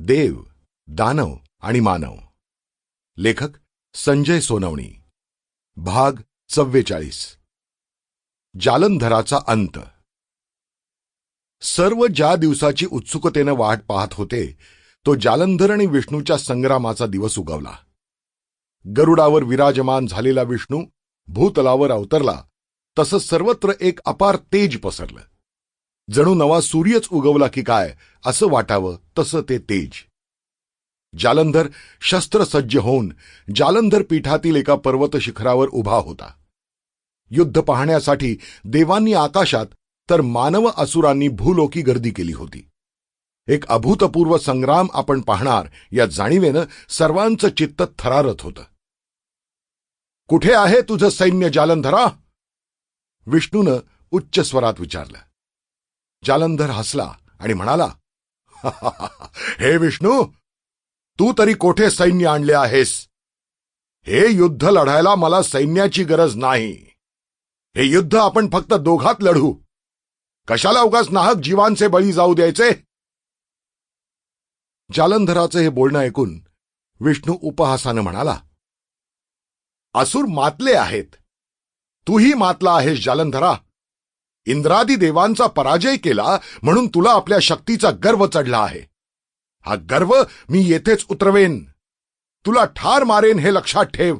देव दानव आणि मानव. लेखक संजय सोनवणी. भाग चव्वेचाळीस जालंधराचा अंत. सर्व ज्या दिवसाची उत्सुकतेनं वाट पाहत होते तो जालंधर आणि विष्णूच्या संग्रामाचा दिवस उगवला. गरुडावर विराजमान झालेला विष्णू भूतलावर अवतरला तसं सर्वत्र एक अपार तेज पसरलं. जणू नवा सूर्यच उगवला की काय असं वाटावं तसं ते तेज. जालंधर शस्त्रसज्ज होऊन जालंधर पीठातील एका पर्वत शिखरावर उभा होता. युद्ध पाहण्यासाठी देवांनी आकाशात तर मानव असुरांनी भूलोकी गर्दी केली होती. एक अभूतपूर्व संग्राम आपण पाहणार या जाणीवेनं सर्वांचं चित्त थरारत होतं. कुठे आहे तुझं सैन्य जालंधरा? विष्णूनं उच्च स्वरात विचारलं. जालंधर हसला आणि म्हणाला हे विष्णू तू तरी कोठे सैन्य आणले आहेस? हे युद्ध लढायला मला सैन्याची गरज नाही. हे युद्ध आपण फक्त दोघात लढू. कशाला उगाच नाहक जीवांचे बळी जाऊ द्यायचे? जालंधराचं हे बोलणं ऐकून विष्णू उपहासानं म्हणाला असुर मातले आहेत. तूही मातला आहेस जालंधरा. इंद्रादी देवांचा पराजय केला म्हणून तुला आपल्या शक्तीचा गर्व चढला आहे. हा गर्व मी येथेच उतरवेन. तुला ठार मारेन हे लक्षात ठेव.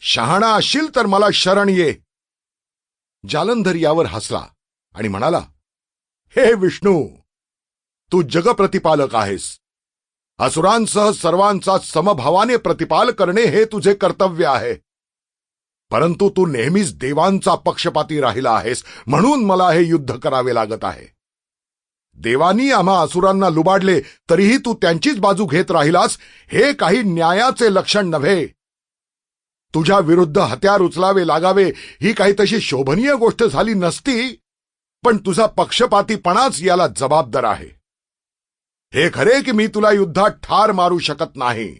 शहाणा असशील तर मला शरण ये. जालंधर यावर हसला आणि म्हणाला हे विष्णू तू जगप्रतिपालक आहेस. असुरांसह सर्वांचा समभावाने प्रतिपाल करणे हे तुझे कर्तव्य आहे. परंतु तू नेहमीच देवांचा पक्षपाती राहिला आहेस म्हणून मला हे युद्ध करावे लागत आहे. देवानी आम्हा असुरांना लुबाडले तरीही तू त्यांचीच बाजू घेत राहिलास हे काही न्यायाचे लक्षण नव्हे. तुझ्या विरुद्ध हत्यार उचलावे लागावे ही काही तशी शोभनीय गोष्ट झाली नसती पण तुझा पक्षपातीपणाच याला जबाबदार आहे. हे खरे की मी तुला युद्धात ठार मारू शकत नाही.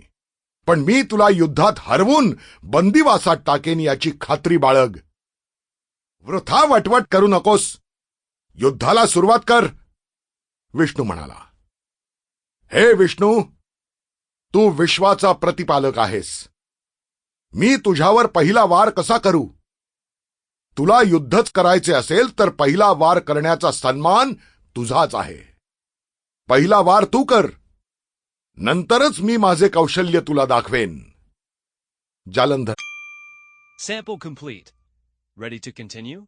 पण मी तुला युद्धात हरवून बंदिवासात टाकेन याची खात्री बाळग. वृथा वटवट करू नकोस. युद्धाला सुरुवात कर. विष्णू म्हणाला. हे विष्णू तू विश्वाचा प्रतिपालक आहेस. मी तुझ्यावर पहिला वार कसा करू? तुला युद्धच करायचे असेल तर पहिला वार करण्याचा सन्मान तुझाच आहे. पहिला वार तू कर. नंतरच मी माझे कौशल्य तुला दाखवेन. जालंधर. सेपो कंप्लीट रेडी टू कंटिन्यू